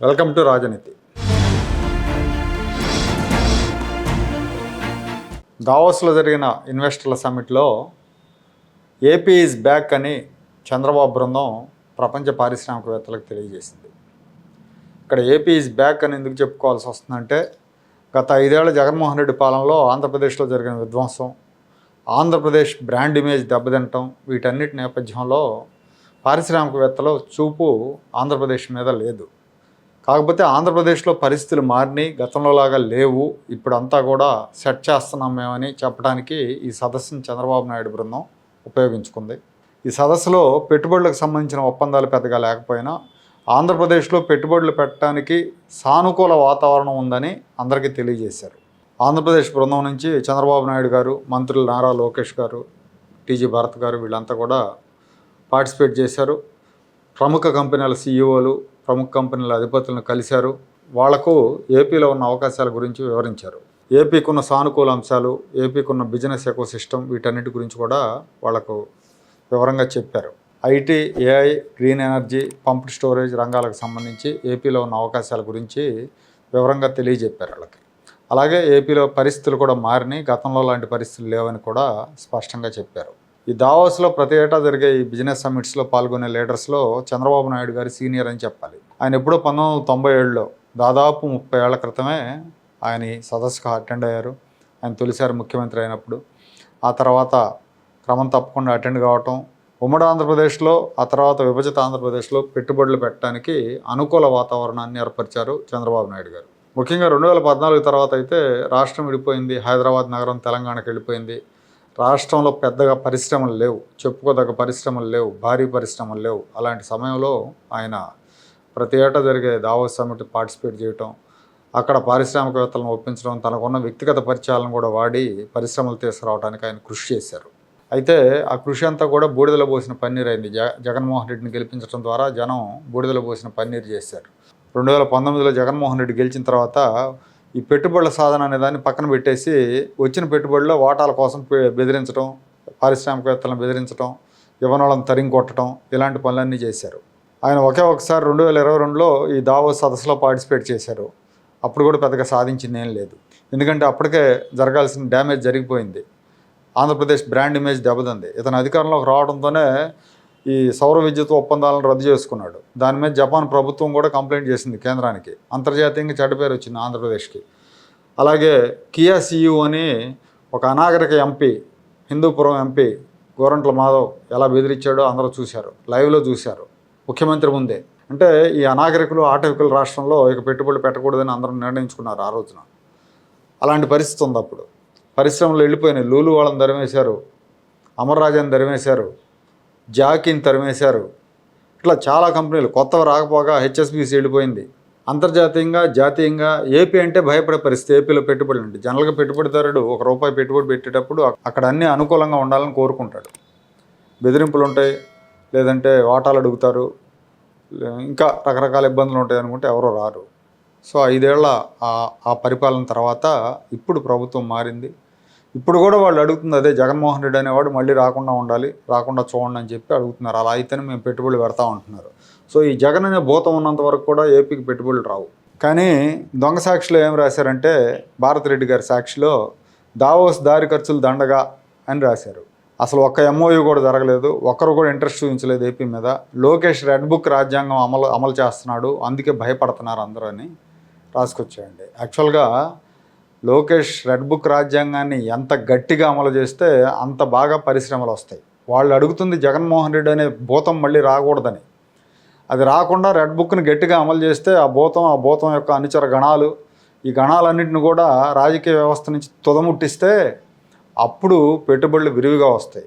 Welcome to రాజనీతి. దావోస్లో జరిగిన ఇన్వెస్టర్ల సమ్మిట్లో ఏపీ ఈజ్ బ్యాక్ అని చంద్రబాబు బృందం ప్రపంచ పారిశ్రామికవేత్తలకు తెలియజేసింది. ఇక్కడ ఏపీ ఈజ్ బ్యాక్ అని ఎందుకు చెప్పుకోవాల్సి వస్తుందంటే గత ఐదేళ్ళ జగన్మోహన్ రెడ్డి పాలనలో ఆంధ్రప్రదేశ్లో జరిగిన విధ్వంసం ఆంధ్రప్రదేశ్ బ్రాండ్ ఇమేజ్ దెబ్బతింటం వీటన్నిటి నేపథ్యంలో పారిశ్రామికవేత్తల చూపు ఆంధ్రప్రదేశ్ మీద లేదు. కాకపోతే ఆంధ్రప్రదేశ్లో పరిస్థితులు మారినాయి. గతంలో లాగా లేవు. ఇప్పుడంతా కూడా సెట్ చేస్తున్నాం మేమని చెప్పడానికి ఈ సదస్సును చంద్రబాబు నాయుడు బృందం ఉపయోగించుకుంది. ఈ సదస్సులో పెట్టుబడులకు సంబంధించిన ఒప్పందాలు పెద్దగా లేకపోయినా ఆంధ్రప్రదేశ్లో పెట్టుబడులు పెట్టడానికి సానుకూల వాతావరణం ఉందని అందరికీ తెలియజేశారు. ఆంధ్రప్రదేశ్ బృందం నుంచి చంద్రబాబు నాయుడు గారు మంత్రులు నారా లోకేష్ గారు టీజీ భరత్ గారు వీళ్ళంతా కూడా పార్టిసిపేట్ చేశారు. ప్రముఖ కంపెనీల సీఈఓలు ప్రముఖ కంపెనీల అధిపతులను కలిశారు. వాళ్ళకు ఏపీలో ఉన్న అవకాశాల గురించి వివరించారు. ఏపీకి ఉన్న సానుకూల అంశాలు ఏపీకి ఉన్న బిజినెస్ ఎకో సిస్టమ్ వీటన్నిటి గురించి కూడా వాళ్ళకు వివరంగా చెప్పారు. IT AI green energy pumped storage రంగాలకు సంబంధించి ఏపీలో ఉన్న అవకాశాల గురించి వివరంగా తెలియజెప్పారు వాళ్ళకి అలాగే ఏపీలో పరిస్థితులు కూడా మారినాయి. గతంలో లాంటి పరిస్థితులు లేవని కూడా స్పష్టంగా చెప్పారు. ఈ దావోస్లో ప్రతి ఏటా జరిగే ఈ బిజినెస్ సమ్మిట్స్లో పాల్గొనే లీడర్స్లో చంద్రబాబు నాయుడు గారి సీనియర్ అని చెప్పాలి. ఆయన ఎప్పుడో పంతొమ్మిది వందల తొంభై ఏడులో దాదాపు ముప్పై ఏళ్ళ క్రితమే ఆయన సదస్సుగా సదస్సుకు అటెండ్ అయ్యారు. ఆయన తొలిసారి ముఖ్యమంత్రి అయినప్పుడు. ఆ తర్వాత క్రమం తప్పకుండా అటెండ్ కావటం ఉమ్మడి ఆంధ్రప్రదేశ్లో ఆ తర్వాత విభజిత ఆంధ్రప్రదేశ్లో పెట్టుబడులు పెట్టడానికి అనుకూల వాతావరణాన్ని ఏర్పరిచారు చంద్రబాబు నాయుడు గారు. ముఖ్యంగా రెండు వేల పద్నాలుగు తర్వాత అయితే రాష్ట్రం విడిపోయింది హైదరాబాద్ నగరం తెలంగాణకి వెళ్ళిపోయింది. రాష్ట్రంలో పెద్దగా పరిశ్రమలు లేవు చెప్పుకోదగ్గ పరిశ్రమలు లేవు భారీ పరిశ్రమలు లేవు. అలాంటి సమయంలో ఆయన ప్రతి ఏటా జరిగే దావోస్ సమిట్ పార్టిసిపేట్ చేయటం అక్కడ పారిశ్రామికవేత్తలను ఒప్పించడం తనకున్న వ్యక్తిగత పరిచయాలను కూడా వాడి పరిశ్రమలు తీసుకురావడానికి ఆయన కృషి చేశారు. అయితే ఆ కృషి అంతా కూడా బూడిదల పోసిన పన్నీర్ అయింది. జ జగన్మోహన్ రెడ్డిని గెలిపించడం ద్వారా జనం బూడిదల పోసిన పన్నీర్ చేశారు. రెండు వేల పంతొమ్మిదిలో జగన్మోహన్ రెడ్డి గెలిచిన తర్వాత ఈ పెట్టుబడుల సాధన అనే దాన్ని పక్కన పెట్టేసి వచ్చిన పెట్టుబడిలో వాటాల కోసం బెదిరించడం పారిశ్రామికవేత్తలను బెదిరించడం యువనోళ్ళని తరిగి కొట్టడం ఇలాంటి పనులన్నీ చేశారు. ఆయన ఒకే ఒకసారి రెండు వేల ఇరవై రెండులో ఈ దావో సదస్సులో పార్టిసిపేట్ చేశారు. అప్పుడు కూడా పెద్దగా సాధించింది ఏం లేదు. ఎందుకంటే అప్పటికే జరగాల్సిన డ్యామేజ్ జరిగిపోయింది. ఆంధ్రప్రదేశ్ బ్రాండ్ ఇమేజ్ దెబ్బతింది. ఇతను అధికారంలోకి రావడంతోనే ఈ సౌర విద్యుత్ ఒప్పందాలను రద్దు చేసుకున్నాడు. దాని మీద జపాన్ ప్రభుత్వం కూడా కంప్లైంట్ చేసింది కేంద్రానికి. అంతర్జాతీయంగా చెడ్డ పేరు వచ్చింది ఆంధ్రప్రదేశ్కి. అలాగే కియా సియు అని ఒక అనాగరిక ఎంపీ హిందూపురం ఎంపీ గోరంట్ల మాధవ్ ఎలా బెదిరించాడో అందరూ చూశారు. లైవ్లో చూశారు. ముఖ్యమంత్రి ముందే. అంటే ఈ అనాగరికులు ఆటవికులు రాష్ట్రంలో ఇక పెట్టుబడులు పెట్టకూడదని అందరూ నిర్ణయించుకున్నారు ఆ రోజున. అలాంటి పరిస్థితి ఉంది అప్పుడు. పరిశ్రమలు వెళ్ళిపోయినాయి. లూలు వాళ్ళని తరిమేశారు. అమర్రాజాని తరిమేశారు. జాకీని తరిమేశారు. ఇట్లా చాలా కంపెనీలు. కొత్తవి రాకపోగా హెచ్ఎస్బిసి వెళ్ళిపోయింది. అంతర్జాతీయంగా జాతీయంగా ఏపీ అంటే భయపడే పరిస్థితి. ఏపీలో పెట్టుబడులు అంటే జనరల్గా పెట్టుబడిదారుడు ఒక రూపాయి పెట్టుబడి పెట్టేటప్పుడు అక్కడ అన్నీ అనుకూలంగా ఉండాలని కోరుకుంటాడు. బెదిరింపులు ఉంటాయి. లేదంటే వాటాలు అడుగుతారు. ఇంకా రకరకాల ఇబ్బందులు ఉంటాయి అనుకుంటే ఎవరో రారు. సో ఐదేళ్ళ ఆ- ఆ పరిపాలన తర్వాత ఇప్పుడు ప్రభుత్వం మారింది. ఇప్పుడు కూడా వాళ్ళు అడుగుతుంది అదే జగన్మోహన్ రెడ్డి అనేవాడు మళ్ళీ రాకుండా ఉండాలి రాకుండా చూడండి అని చెప్పి అడుగుతున్నారు. అలా అయితేనే మేము పెట్టుబడులు పెడతా ఉంటున్నారు. సో ఈ జగన్ అనే భూతం ఉన్నంత వరకు కూడా ఏపీకి పెట్టుబడులు రావు. కానీ దొంగ సాక్షిలో ఏం రాశారంటే భారతిరెడ్డి గారి సాక్షిలో దావోస్ దారి ఖర్చులు దండగా అని రాశారు. అసలు ఒక్క ఎంఓయూ కూడా జరగలేదు. ఒక్కరు కూడా ఇంట్రెస్ట్ చూపించలేదు ఏపీ మీద. లోకేష్ రెడ్ బుక్ రాజ్యాంగం అమలు అమలు చేస్తున్నాడు. అందుకే భయపడుతున్నారు అందరూ అని రాసుకొచ్చాయండి యాక్చువల్గా లోకేష్ రెడ్ బుక్ రాజ్యాంగాన్ని ఎంత గట్టిగా అమలు చేస్తే అంత బాగా పరిశ్రమలు వస్తాయి. వాళ్ళు అడుగుతుంది జగన్మోహన్ రెడ్డి అనే భూతం మళ్ళీ రాకూడదని. అది రాకుండా రెడ్ బుక్ని గట్టిగా అమలు చేస్తే ఆ భూతం ఆ భూతం యొక్క అనుచర గణాలు ఈ గణాలన్నింటిని కూడా రాజకీయ వ్యవస్థ నుంచి తుదముట్టిస్తే అప్పుడు పెట్టుబడులు విరివిగా వస్తాయి.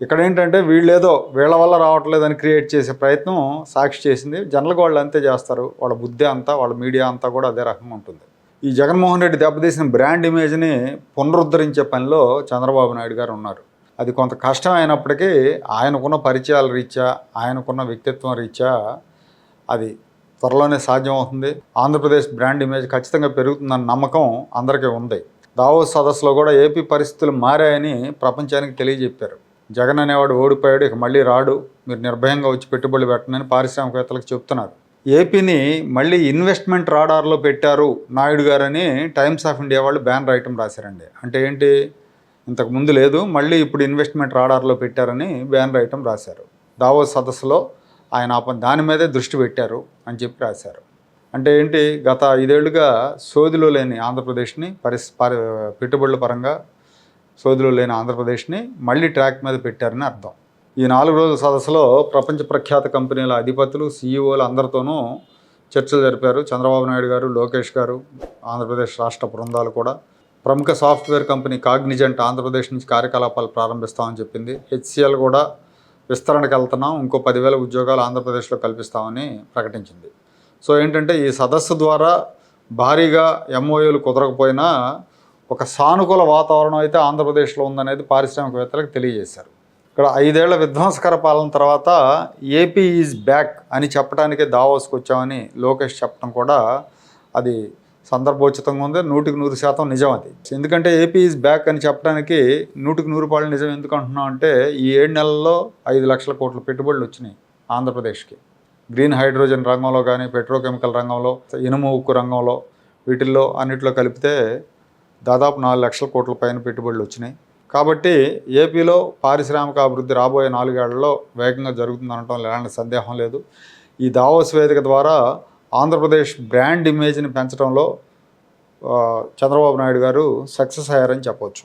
ఇక్కడ ఏంటంటే వీళ్ళేదో వీళ్ళ వల్ల రావట్లేదని క్రియేట్ చేసే ప్రయత్నం సాక్షి చేసింది. జనరల్గా వాళ్ళు అంతే చేస్తారు. వాళ్ళ బుద్ధి అంతా వాళ్ళ మీడియా అంతా కూడా అదే రకంగా ఉంటుంది. ఈ జగన్మోహన్ రెడ్డి దెబ్బతీసిన బ్రాండ్ ఇమేజ్ని పునరుద్ధరించే పనిలో చంద్రబాబు నాయుడు గారు ఉన్నారు. అది కొంత కష్టం అయినప్పటికీ ఆయనకున్న పరిచయాల రీత్యా ఆయనకున్న వ్యక్తిత్వం రీత్యా అది త్వరలోనే సాధ్యమవుతుంది ఆంధ్రప్రదేశ్ బ్రాండ్ ఇమేజ్ ఖచ్చితంగా పెరుగుతుందన్న నమ్మకం అందరికీ ఉంది. దావోస్ సదస్సులో కూడా ఏపీ పరిస్థితులు మారాయని ప్రపంచానికి తెలియజెప్పారు. జగన్ అనేవాడు ఓడిపోయాడు ఇక మళ్ళీ రాడు మీరు నిర్భయంగా వచ్చి పెట్టుబడులు పెట్టనని పారిశ్రామికవేత్తలకు చెప్తున్నారు. ఏపీని మళ్ళీ ఇన్వెస్ట్మెంట్ రాడార్లో పెట్టారు నాయుడు గారని టైమ్స్ ఆఫ్ ఇండియా వాళ్ళు బ్యాన్ రాయటం రాశారండి. అంటే ఏంటి? ఇంతకు ముందు లేదు మళ్ళీ ఇప్పుడు ఇన్వెస్ట్మెంట్ రాడార్లో పెట్టారని బ్యాన్ రాయటం రాశారు. దావోస్ సదస్సులో ఆయన దాని మీదే దృష్టి పెట్టారు అని చెప్పి రాశారు. అంటే ఏంటి గత ఐదేళ్ళుగా సోదిలో లేని ఆంధ్రప్రదేశ్ని పరిస్ పరి పెట్టుబడుల పరంగా సోదిలో లేని ఆంధ్రప్రదేశ్ని మళ్ళీ ట్రాక్ మీద పెట్టారని అర్థం. ఈ నాలుగు రోజుల సదస్సులో ప్రపంచ ప్రఖ్యాత కంపెనీల అధిపతులు సీఈఓలు అందరితోనూ చర్చలు జరిపారు. చంద్రబాబు నాయుడు గారు లోకేష్ గారు ఆంధ్రప్రదేశ్ రాష్ట్ర బృందాలు కూడా. ప్రముఖ సాఫ్ట్వేర్ కంపెనీ కాగ్నిజెంట్ ఆంధ్రప్రదేశ్ నుంచి కార్యకలాపాలు ప్రారంభిస్తామని చెప్పింది. హెచ్సిఎల్ కూడా విస్తరణకు వెళ్తున్నాం ఇంకో పదివేల ఉద్యోగాలు ఆంధ్రప్రదేశ్లో కల్పిస్తామని ప్రకటించింది. సో ఏంటంటే ఈ సదస్సు ద్వారా భారీగా ఎంఓయూలు కుదరకపోయినా ఒక సానుకూల వాతావరణం అయితే ఆంధ్రప్రదేశ్లో ఉందనేది పారిశ్రామికవేత్తలకు తెలియజేశారు. ఇక్కడ ఐదేళ్ళ విధ్వంసకర పాలన తర్వాత ఏపీ ఈజ్ బ్యాక్ అని చెప్పడానికే దావోస్కి వచ్చామని లోకేష్ చెప్పడం కూడా అది సందర్భోచితంగా ఉంది. నూటికి నూరు శాతం నిజం అది. ఎందుకంటే ఏపీ ఈజ్ బ్యాక్ అని చెప్పడానికి నూటికి నూరు పాళ్ళు నిజం ఎందుకు అంటున్నాం అంటే ఈ ఏడు నెలల్లో ఐదు లక్షల కోట్ల పెట్టుబడులు వచ్చినాయి ఆంధ్రప్రదేశ్కి. గ్రీన్ హైడ్రోజన్ రంగంలో కానీ పెట్రోకెమికల్ రంగంలో ఇనుము ఉక్కు రంగంలో వీటిల్లో అన్నిట్లో కలిపితే దాదాపు నాలుగు లక్షల కోట్ల పైన పెట్టుబడులు వచ్చినాయి. కాబట్టి ఏపీలో పారిశ్రామిక అభివృద్ధి రాబోయే నాలుగేళ్ళలో వేగంగా జరుగుతుందనటం ఎలాంటి సందేహం లేదు. ఈ దావోస్ వేదిక ద్వారా ఆంధ్రప్రదేశ్ బ్రాండ్ ఇమేజ్ని పెంచడంలో చంద్రబాబు నాయుడు గారు సక్సెస్ అయ్యారని చెప్పవచ్చు